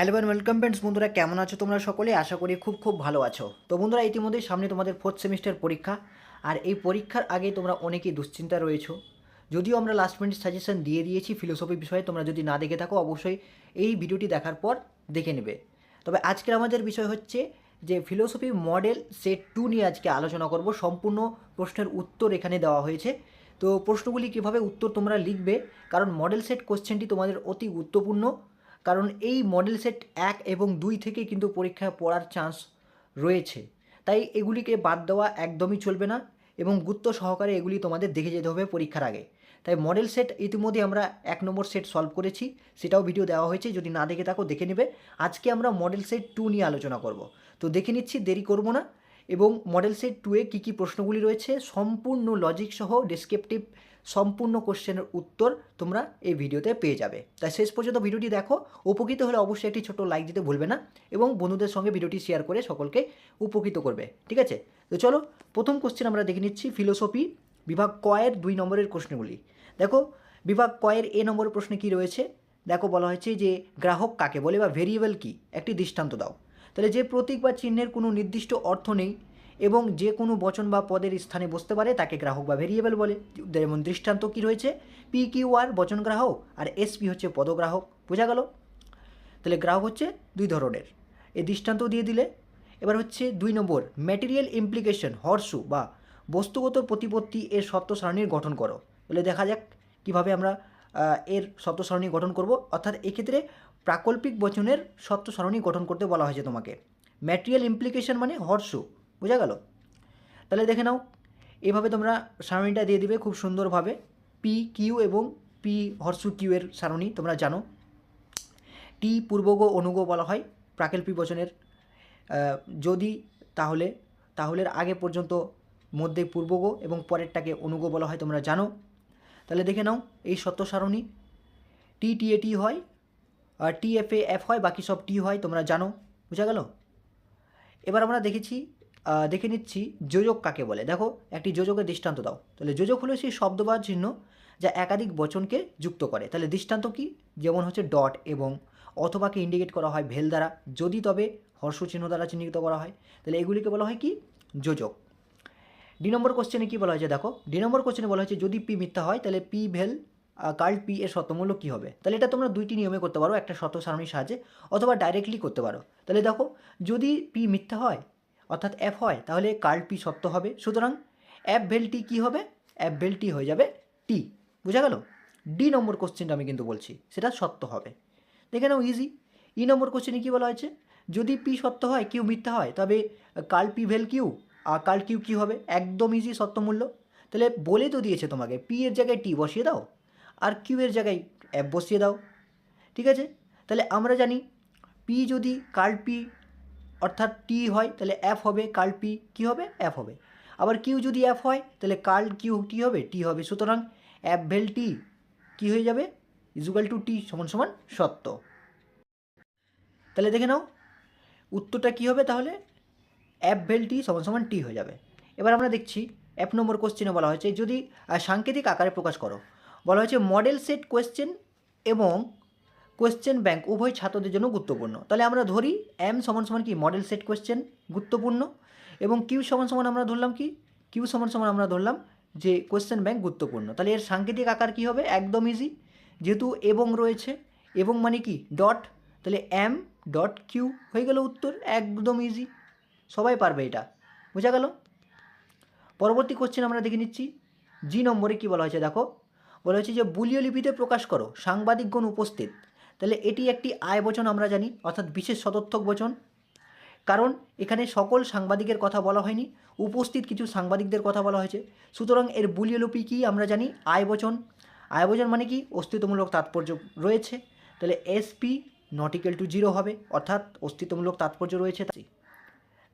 Hello and welcome friends বন্ধুরা কেমন আছো তোমরা সকলে? আশা করি খুব খুব ভালো আছো। তো বন্ধুরা, ইতিমধ্যেই সামনে তোমাদের ফোর্থ সেমিস্টার পরীক্ষা, আর এই পরীক্ষার আগে তোমরা অনেকেই দুশ্চিন্তা রয়েছো। যদিও আমরা লাস্ট মিনিট সাজেশন দিয়ে দিয়েছি ফিলোসফি বিষয়ে, তোমরা যদি না দেখে থাকো, অবশ্যই এই ভিডিওটি দেখার পর দেখে নেবে। তবে আজকের আমাদের বিষয় হচ্ছে যে ফিলোসফি মডেল সেট টু নিয়ে আজকে আলোচনা করব। সম্পূর্ণ প্রশ্নের উত্তর এখানে দেওয়া হয়েছে। তো প্রশ্নগুলি কীভাবে উত্তর তোমরা লিখবে, কারণ মডেল সেট কোশ্চেনটি তোমাদের অতি গুরুত্বপূর্ণ। কারণ এই মডেল সেট এক এবং দুই থেকে কিন্তু পরীক্ষায় পড়ার চান্স রয়েছে। তাই এগুলিকে বাদ দেওয়া একদমই চলবে না এবং গুরুত্ব সহকারে এগুলি তোমাদের দেখে যেতে হবে পরীক্ষার আগে। তাই মডেল সেট ইতিমধ্যে আমরা এক নম্বর সেট সলভ করেছি, সেটাও ভিডিও দেওয়া হয়েছে, যদি না দেখে থাকো দেখে নেবে। আজকে আমরা মডেল সেট টু নিয়ে আলোচনা করব। তো দেখে নিচ্ছি, দেরি করব না। এবং মডেল সেট টুয়ে কী কী প্রশ্নগুলি রয়েছে, সম্পূর্ণ লজিক সহ ডেসক্রিপটিভ সম্পূর্ণ কোশ্চেনের উত্তর তোমরা এই ভিডিওতে পেয়ে যাবে। তাই শেষ পর্যন্ত ভিডিওটি দেখো, উপকৃত হলে অবশ্যই একটি ছোট লাইক দিতে ভুলবে না এবং বন্ধুদের সঙ্গে ভিডিওটি শেয়ার করে সকলকে উপকৃত করবে, ঠিক আছে? তো চলো, প্রথম কোশ্চেন আমরা দেখে নিচ্ছি ফিলোসফি বিভাগ কয়ের দুই নম্বরের প্রশ্নগুলি। দেখো, বিভাগ কয়ের এ নম্বরের প্রশ্নে কি রয়েছে? দেখো, বলা হয়েছে যে গ্রাহক কাকে বলে বা ভেরিয়েবল কি? একটি দৃষ্টান্ত দাও। তাহলে যে প্রতীক বা চিহ্নের কোনো নির্দিষ্ট অর্থ নেই এবং যে কোনো বচন বা পদের স্থানে বসতে পারে, তাকে গ্রাহক বা ভেরিয়েবল বলে। যেমন দৃষ্টান্ত কি রয়েছে? পি কিউ আর বচন গ্রাহক, আর এসপি হচ্ছে পদগ্রাহক। বোঝা গেল? তাহলে গ্রাহক হচ্ছে দুই ধরনের। এই দৃষ্টান্ত দিয়ে দিলে। এবার হচ্ছে দুই নম্বর ম্যাটেরিয়াল ইমপ্লিকেশন হর্সু বা বস্তুগত প্রতিপত্তি এর সত্য সারণীর গঠন করো। বলে দেখা যাক কীভাবে আমরা এর সত্য সারণী গঠন করব। অর্থাৎ এক্ষেত্রে প্রাকল্পিক বচনের সত্য সারণী গঠন করতে বলা হয়েছে তোমাকে। ম্যাটেরিয়াল ইমপ্লিকেশন মানে হর্সু বোঝা গেল? তাহলে দেখে নাও, এভাবে তোমরা সারণীটা দিয়ে দিবে খুব সুন্দরভাবে। পি কিউ এবং পি হর্সু কিউ এর সারণী তোমরা জানো। টি পূর্বগ অনুগ বলা হয় প্রাকল্পিক বচনের। যদি তাহলে তাহলে আগে পর্যন্ত মধ্যে পূর্বগ এবং পরেরটাকে অনুগ বলা হয় তোমরা জানো। তাহলে দেখে নাও, এই সত্য সারণী। টি টি এ টি হয়, আর টি এফ এ এফ হয়, বাকি সব টি হয় তোমরা জানো। বুঝা গেল? এবার আমরা দেখেছি দেখে নিচ্ছি যোজক কাকে বলে। দেখো, একটি যোজকের দৃষ্টান্ত দাও। তাহলে যোজক হলো সেই শব্দ বা চিহ্ন যা একাধিক বচনকে যুক্ত করে। তাহলে দৃষ্টান্ত কি? যেমন হচ্ছে ডট এবং অথবাকে ইন্ডিকেট করা হয় ভেল দ্বারা। যদি তবে হর্ষ চিহ্ন দ্বারা চিহ্নিত করা হয়। তাহলে এগুলিকে বলা হয় কি? যোজক। ডি নম্বর কোশ্চেনে কী বলা হয়েছে? দেখো ডি নম্বর কোশ্চেনে বলা হয়েছে, যদি পি মিথ্যা হয়, তাহলে পি ভেল কার্ল পি এর শতমূল্য কী হবে? তাহলে এটা তোমরা দুইটি নিয়মে করতে পারো। একটা শত সারণীর সাহায্যে অথবা ডাইরেক্টলি করতে পারো। তাহলে দেখো, যদি পি মিথ্যা হয় অর্থাৎ এফ হয়, তাহলে কার্ল পি সত্য হবে। সুতরাং অ্যাপ ভেল টি কী হবে? অ্যাপ ভেল টি হয়ে যাবে টি বোঝা গেল? ডি নম্বর কোশ্চেনটা আমি কিন্তু বলছি, সেটা সত্য হবে। দেখে নাও ইজি ই নম্বর কোশ্চেনে কী বলা হয়েছে? যদি পি সত্য হয় কিউ মিথ্যা হয়, তবে কাল পি ভেল কিউ আর কাল কিউ কী হবে? একদম ইজি সত্যমূল্য তাহলে বলে তো দিয়েছে তোমাকে পি এর জায়গায় টি বসিয়ে দাও, আর কিউ এর জায়গায় অ্যাপ বসিয়ে দাও। ঠিক আছে? তাহলে আমরা জানি পি যদি কার্ল পি অর্থাৎ টি হয়, তাহলে অ্যাপ হবে কার্ল পি কী হবে? অ্যাপ হবে। আবার কিউ যদি অ্যাপ হয়, তাহলে কার্ল কিউ টি হবে টি হবে। সুতরাং অ্যাপ ভেল টি কী হয়ে যাবে? ইজুগাল টু টি সমান সমান সত্য। তাহলে দেখে নাও, উত্তরটা কী হবে তাহলে? অ্যাপ ভেল টি সমান সমান টি হয়ে যাবে। এবার আমরা দেখছি এক নম্বর কোশ্চেনে বলা হয়েছে, যদি সাংকেতিক আকারে প্রকাশ করো, বলা হয়েছে মডেল সেট কোয়েশ্চেন এবং কোয়েশ্চেন ব্যাংক উভয় ছাত্রদের জন্য গুরুত্বপূর্ণ। তাহলে আমরা ধরি এম সমান সমান কি? মডেল সেট কোয়েশ্চেন গুরুত্বপূর্ণ। এবং কিউ সমান সমান আমরা ধরলাম কি? কিউ সমান সমান আমরা ধরলাম যে কোয়েশ্চেন ব্যাংক গুরুত্বপূর্ণ। তাহলে এর সাংকেতিক আকার কি হবে? একদম ইজি যেহেতু এবং রয়েছে, এবং মানে কি? ডট তাহলে এম ডট কিউ হয়ে গেল উত্তর, একদম ইজি সবাই পারবে এটা। বোঝা গেল? পরবর্তী কোশ্চেন আমরা দেখে নিচ্ছি। জি নম্বরে কি বলা হয়েছে? দেখো, বলা হয়েছে যে, বুলীয় লিপিতে প্রকাশ করো। সাংবাদিকগণ উপস্থিত। তাহলে এটি একটি আয় বচন আমরা জানি, অর্থাৎ বিশেষ সদর্থক বচন। কারণ এখানে সকল সাংবাদিকের কথা বলা হয়নি, উপস্থিত কিছু সাংবাদিকদের কথা বলা হয়েছে। সুতরাং এর বুলীয় লিপি কি আমরা জানি? আয় বচন। আয় বচন মানে কি? অস্তিত্বমূলক তাৎপর্য রয়েছে। তাহলে এসপি নটিক্যাল টু জিরো হবে, অর্থাৎ অস্তিত্বমূলক তাৎপর্য রয়েছে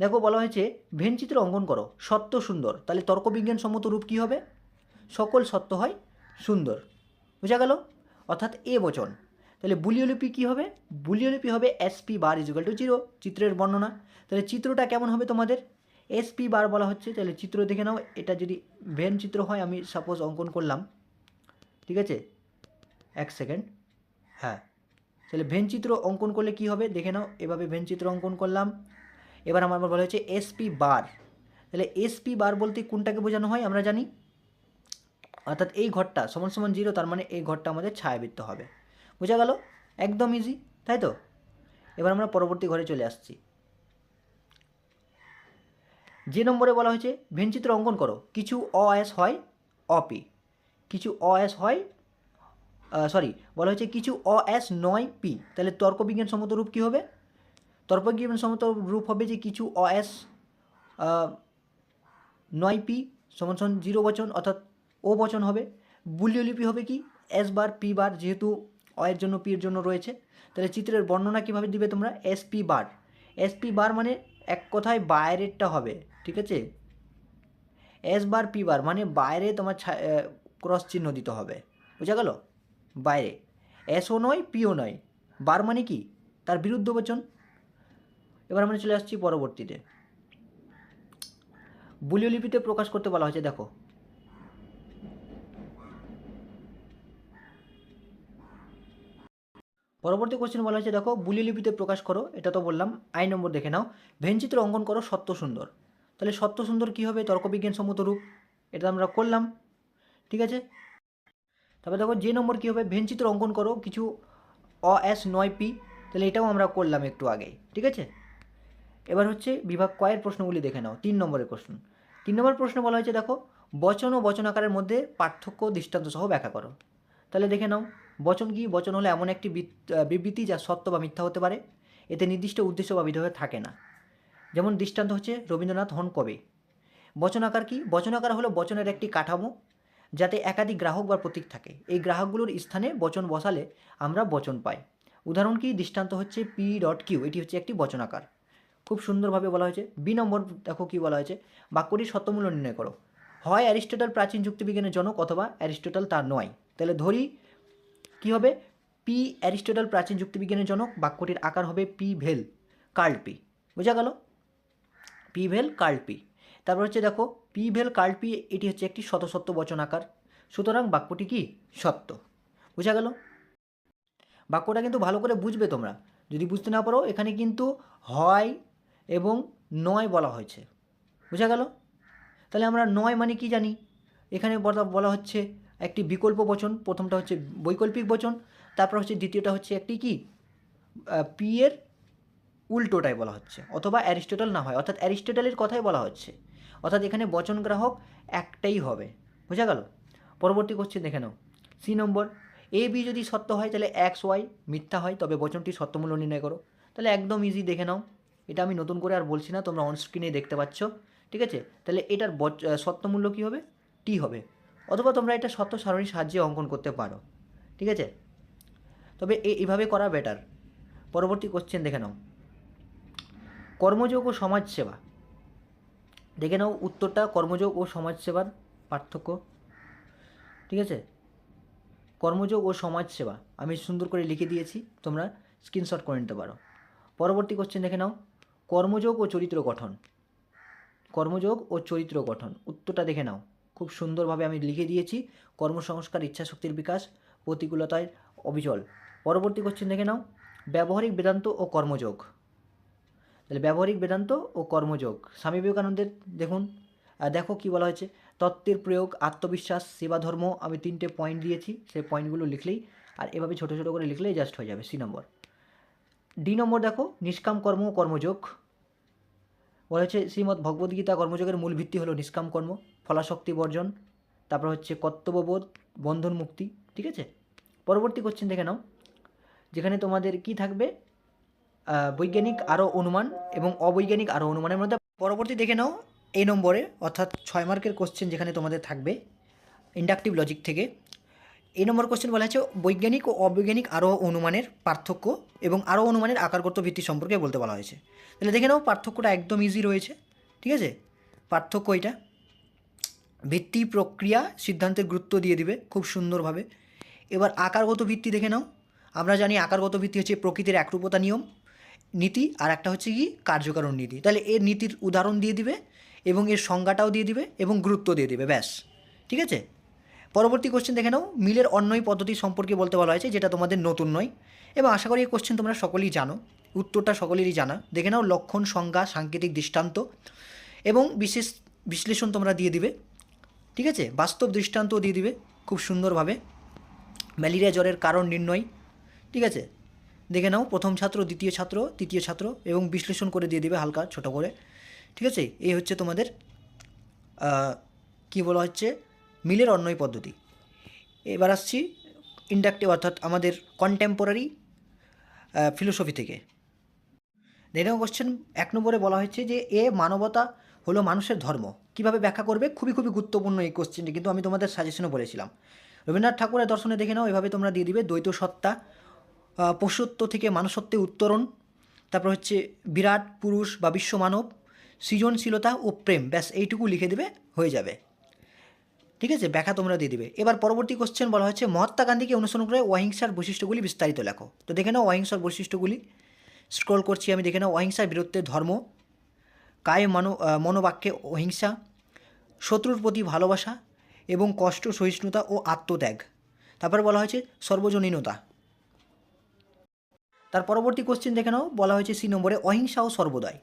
দেখো বলা হয়েছে, ভেনচিত্র অঙ্কন করো, সত্য সুন্দর। তাহলে তর্কবিজ্ঞান সম্মত রূপ কী হবে? সকল সত্য হয় সুন্দর। বোঝা গেল? অর্থাৎ এ বচন। তাহলে বুলীয় লিপি কী হবে? বুলীয় লিপি হবে SP bar equal to zero চিত্রের বর্ণনা। তাহলে চিত্রটা কেমন হবে তোমাদের? এসপি বার বলা হচ্ছে, তাহলে চিত্র দেখে নাও, এটা যদি ভেন চিত্র হয়, আমি সাপোজ অঙ্কন করলাম। ঠিক আছে? এক সেকেন্ড হ্যাঁ। তাহলে ভেন চিত্র অঙ্কন করলে কি হবে? দেখে নাও, এভাবে ভেন চিত্র অঙ্কন করলাম। এবার আমার বলা হয়েছে এসপি বার তাহলে এসপি বার বলতে কোনটাকে বোঝানো হয় আমরা জানি? অর্থাৎ এই ঘরটা, সমান সমান জিরো তার মানে এই ঘরটা আমাদের ছায়াবৃত্ত হবে। বোঝা গেল? একদম ইজি তাই তো? এবার আমরা পরবর্তী ঘরে চলে আসছি। যে নম্বরে বলা হয়েছে ভেনচিত্র অঙ্কন করো। কিছু অএস হয় অপি কিছু অএস হয় সরি বলা হয়েছে কিছু অএস নয় পি। তাহলে তর্কবিজ্ঞান সম্মত রূপ কী হবে? তর্কবিজ্ঞান সম্মত রূপ হবে যে কিছু অএস নয় পি সমান সমান জিরো বচন অর্থাৎ ও বচন হবে। বুলীয় লিপি হবে কি? এস বার, পি বার, যেহেতু অ এর জন্য পি এর জন্য রয়েছে। তাহলে চিত্রের বর্ণনা কীভাবে দিবে তোমরা? S P bar S P bar মানে এক কথায় বাইরেরটা হবে, ঠিক আছে? এস বার পি বার মানে বাইরে তোমার ক্রস চিহ্ন দিতে হবে। বুঝা গেল? বাইরে। এসও নয় পিও নয়। বার মানে কি? তার বিরুদ্ধ বচন। এবার আমরা চলে আসছি পরবর্তীতে। বুলীয় লিপিতে প্রকাশ করতে বলা হয়েছে, দেখো। পরবর্তী কোশ্চেন বলা হয়েছে, দেখো, বুলি লিপিতে প্রকাশ করো, এটা তো বললাম, আই নম্বর দেখে নাও ভেনচিত্র অঙ্কন করো সত্য সুন্দর। তাহলে সত্য সুন্দর কী হবে? তর্কবিজ্ঞান সম্মত রূপ। এটা আমরা করলাম, ঠিক আছে? তারপরে দেখো, যে নম্বর কী হবে? ভেনচিত্র অঙ্কন করো, কিছু অ এস নয় পি, তাহলে এটাও আমরা করলাম একটু আগেই, ঠিক আছে? এবার হচ্ছে বিভাগ কয়ের প্রশ্নগুলি দেখে নাও, তিন নম্বরের প্রশ্ন। তিন নম্বর প্রশ্ন বলা হয়েছে, দেখো, বচন ও বচনাকারের মধ্যে পার্থক্য দৃষ্টান্ত সহ ব্যাখ্যা করো। তাহলে দেখে নাও বচন কি বচন হলো এমন একটি বিবৃতি যা সত্য বা মিথ্যা হতে পারে। এতে নির্দিষ্ট উদ্দেশ্য বা বিধেয় থাকে না। যেমন দৃষ্টান্ত হচ্ছে রবীন্দ্রনাথ হন কবে? বচনাকার কি? বচনাকার হলো বচনের একটি কাঠামো, যাতে একাধিক গ্রাহক বা প্রতীক থাকে। এই গ্রাহকগুলোর স্থানে বচন বসালে আমরা বচন পাই। উদাহরণ কি? দৃষ্টান্ত হচ্ছে পি ডট কিউ। এটি হচ্ছে একটি বচনাকার। খুব সুন্দরভাবে বলা হয়েছে। বি নম্বর, দেখো কি বলা হয়েছে। বাক্যটির সত্যমূল্য নির্ণয় করো। হয় অ্যারিস্টটল প্রাচীন যুক্তিবিজ্ঞানের জনক অথবা অ্যারিস্টটল তার নয়। তাহলে ধরি কী হবে? পি অ্যারিস্টটল প্রাচীন যুক্তিবিজ্ঞানের জনক, বাক্যটির আকার হবে পি ভেল কার্ল পি বোঝা গেল? পি ভেল কার্ল পি তারপর হচ্ছে দেখো পি ভেল কার্ল পি এটি হচ্ছে একটি শতসত্য বচন আকার। সুতরাং বাক্যটি কি? সত্য। বোঝা গেল? বাক্যটা কিন্তু ভালো করে বুঝবে তোমরা। যদি বুঝতে না পারো, এখানে কিন্তু হয় এবং নয় বলা হয়েছে। বোঝা গেল? তাহলে আমরা নয় মানে কি জানি? এখানে বলা হচ্ছে একটি বিকল্প বচন, প্রথমটা হচ্ছে বৈকল্পিক বচন, তারপর হচ্ছে দ্বিতীয়টা হচ্ছে একটি কি? পি এর উল্টোটাই বলা হচ্ছে, অথবা অ্যারিস্টোটল না হয়, অর্থাৎ অ্যারিস্টোটলের কথাই বলা হচ্ছে। অর্থাৎ এখানে বচন গ্রাহক একটাই হবে, বোঝা গেল? পরবর্তী কোশ্চেন দেখে নাও। সি নম্বর এ বি যদি সত্য হয়, তাহলে এক্স ওয়াই মিথ্যা হয়, তবে বচনটি সত্যমূল্য নির্ণয় করো। তাহলে একদম ইজি দেখে নাও। এটা আমি নতুন করে আর বলছি না, তোমরা অন স্ক্রিনে দেখতে পাচ্ছ, ঠিক আছে? তাহলে এটার সত্যমূল্য কী হবে? টি হবে। অথবা তোমরা এটা সত্য সারণীর সাহায্যে অঙ্কন করতে পারো। ঠিক আছে? তবে এইভাবে করা বেটার পরবর্তী কোশ্চেন দেখে নাও। কর্মযোগ ও সমাজসেবা। দেখে নাও উত্তরটা কর্মযোগ ও সমাজসেবার পার্থক্য। ঠিক আছে? কর্মযোগ ও সমাজসেবা। আমি সুন্দর করে লিখে দিয়েছি, তোমরা স্ক্রিনশট করে নিতে পারো। পরবর্তী কোশ্চেন দেখে নাও। কর্মযোগ ও চরিত্র গঠন। কর্মযোগ ও চরিত্র গঠন। উত্তরটা দেখে নাও। খুব সুন্দরভাবে আমি লিখে দিয়েছি। কর্মসংস্কার, ইচ্ছাশক্তির বিকাশ প্রতিকূলতায় অবিচল। পরবর্তী কোশ্চেন দেখে নাও। ব্যবহারিক বেদান্ত ও কর্মযোগ। তাহলে ব্যবহারিক বেদান্ত ও কর্মযোগ। স্বামী বিবেকানন্দের দেখুন দেখো কি বলা হয়েছে। তত্ত্বের প্রয়োগ, আত্মবিশ্বাস, সেবা ধর্ম আমি তিনটে পয়েন্ট দিয়েছি। সেই পয়েন্টগুলো লিখলেই, আর এভাবে ছোটো ছোটো করে লিখলেই জাস্ট হয়ে যাবে সি নম্বর ডি নম্বর দেখো, নিষ্কাম কর্ম ও কর্মযোগ। বলা হচ্ছে শ্রীমদ্ ভগবদ্গীতা কর্মযোগের মূল ভিত্তি হলো নিষ্কাম কর্ম। ফলাশক্তি বর্জন, তারপর হচ্ছে কর্তব্যবোধ, বন্ধন মুক্তি, ঠিক আছে? পরবর্তী কোশ্চেন দেখে নাও, যেখানে তোমাদের কি থাকবে? বৈজ্ঞানিক আরও অনুমান এবং অবৈজ্ঞানিক আরও অনুমানের মধ্যে, পরবর্তী দেখে নাও এই নম্বরে, অর্থাৎ ছয় মার্কের কোশ্চেন যেখানে তোমাদের থাকবে ইন্ডাকটিভ লজিক থেকে। এই নম্বর কোশ্চেন বলা হচ্ছে বৈজ্ঞানিক ও অবৈজ্ঞানিক আরও অনুমানের পার্থক্য এবং আরও অনুমানের আকারগত ভিত্তি সম্পর্কে বলতে বলা হয়েছে। তাহলে দেখে নাও, পার্থক্যটা একদম ইজি রয়েছে, ঠিক আছে? পার্থক্য এটা। ভিত্তি প্রক্রিয়া সিদ্ধান্তের গুরুত্ব দিয়ে দিবে খুব সুন্দরভাবে। এবার আকারগত ভিত্তি দেখে নাও। আমরা জানি আকারগত ভিত্তি হচ্ছে প্রকৃতির একরূপতা নিয়ম, নীতি আর একটা হচ্ছে কি কার্যকারণ নীতি। তাহলে এর নীতির উদাহরণ দিয়ে দিবে এবং এর সংজ্ঞাটাও দিয়ে দিবে এবং গুরুত্ব দিয়ে দিবে, ব্যাস। ঠিক আছে? পরবর্তী কোশ্চেন দেখে নাও। মিলের অন্যই পদ্ধতি সম্পর্কে বলতে বলা হয়েছে, যেটা তোমাদের নতুন নয়। এবং আশা করি এই কোশ্চেন তোমরা সকলেই জানো। উত্তরটা সকলেরই জানা। দেখে নাও লক্ষণ, সংজ্ঞা, সাংকেতিক দৃষ্টান্ত এবং বিশেষ বিশ্লেষণ তোমরা দিয়ে দিবে। ঠিক আছে? বাস্তব দৃষ্টান্তও দিয়ে দিবে খুব সুন্দরভাবে। ম্যালেরিয়া জ্বরের কারণ নির্ণয়, ঠিক আছে? দেখে নাও, প্রথম ছাত্র, দ্বিতীয় ছাত্র, তৃতীয় ছাত্র এবং বিশ্লেষণ করে দিয়ে দিবে হালকা ছোট করে, ঠিক আছে? এই হচ্ছে তোমাদের কি বলা হচ্ছে? মিলের অন্যয় পদ্ধতি। এবার আসছি ইন্ডাকটিভ অর্থাৎ আমাদের কন্টেম্পোরারি ফিলোসফি থেকে। নেক্সট কোশ্চেন এক নম্বরে বলা হয়েছে যে, এ মানবতা হলো মানুষের ধর্ম। কীভাবে ব্যাখ্যা করবে? খুবই খুবই গুরুত্বপূর্ণ এই কোশ্চেনটি কিন্তু আমি তোমাদের সাজেশনও বলেছিলাম। রবীন্দ্রনাথ ঠাকুরের দর্শনে দেখে নাও, এভাবে তোমরা দিয়ে দিবে। দ্বৈত সত্তা পশুত্ব থেকে মানুষত্বে উত্তরণ, তারপর হচ্ছে বিরাট, পুরুষ বা বিশ্ব মানব, সৃজনশীলতা ও প্রেম। ব্যাস, এইটুকু লিখে দেবে, হয়ে যাবে। ঠিক আছে? ব্যাখ্যা তোমরা দিয়ে দিবে। এবার পরবর্তী কোশ্চেন বলা হচ্ছে, মহাত্মা গান্ধীকে অনুসরণ করে অহিংসার বৈশিষ্ট্যগুলি বিস্তারিত লেখো। তো দেখে নাও অহিংসার বৈশিষ্ট্যগুলি। স্ক্রল করছি আমি, দেখে নাও। অহিংসার বিরুদ্ধে ধর্ম, কায় মনো মনোবাক্যে অহিংসা শত্রুর প্রতি ভালোবাসা এবং কষ্ট, সহিষ্ণুতা ও আত্মত্যাগ। তারপর বলা হয়েছে সর্বজনীনতা। তার পরবর্তী কোশ্চেন দেখে নাও। বলা হয়েছে সি নম্বরে অহিংসা ও সর্বদয়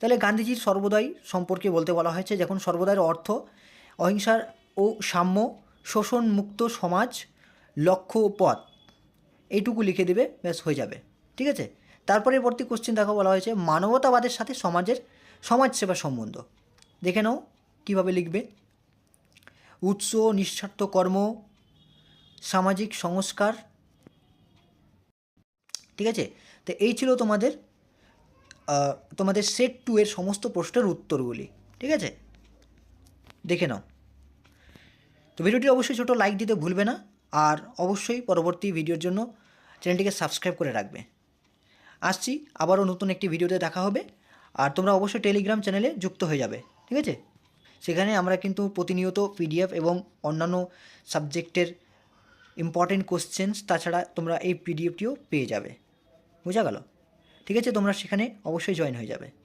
তাহলে গান্ধীজির সর্বদয় সম্পর্কে বলতে বলা হয়েছে, যখন সর্বদয়ের অর্থ অহিংসার ও সাম্য শোষণ মুক্ত সমাজ, লক্ষ্য পথ, এইটুকু লিখে দেবে, ব্যাস হয়ে যাবে। ঠিক আছে? তারপরে পরবর্তী কোশ্চেন দেখো, বলা হয়েছে মানবতাবাদের সাথে সমাজের সমাজসেবা সম্বন্ধ। দেখে নাও। কীভাবে লিখবে? উৎস, নিঃস্বার্থ কর্ম, সামাজিক সংস্কার। ঠিক আছে? তো এই ছিল তোমাদের তোমাদের সেট টু এর সমস্ত প্রশ্নের উত্তরগুলি। ঠিক আছে? দেখে নাও। তো ভিডিওটি অবশ্যই ছোটো লাইক দিতে ভুলবে না, আর অবশ্যই পরবর্তী ভিডিওর জন্য চ্যানেলটিকে সাবস্ক্রাইব করে রাখবে। আসছি, আবারও নতুন একটি ভিডিওতে দেখা হবে, আর তোমরা অবশ্যই টেলিগ্রাম চ্যানেলে যুক্ত হয়ে যাবে। ঠিক আছে? সেখানে আমরা কিন্তু প্রতিনিয়ত পিডিএফ এবং অন্যান্য সাবজেক্টের ইম্পর্টেন্ট কোশ্চেন্স তাছাড়া তোমরা এই পিডিএফটিও পেয়ে যাবে। বোঝা গেল? ঠিক আছে? তোমরা সেখানে অবশ্যই জয়েন হয়ে যাবে।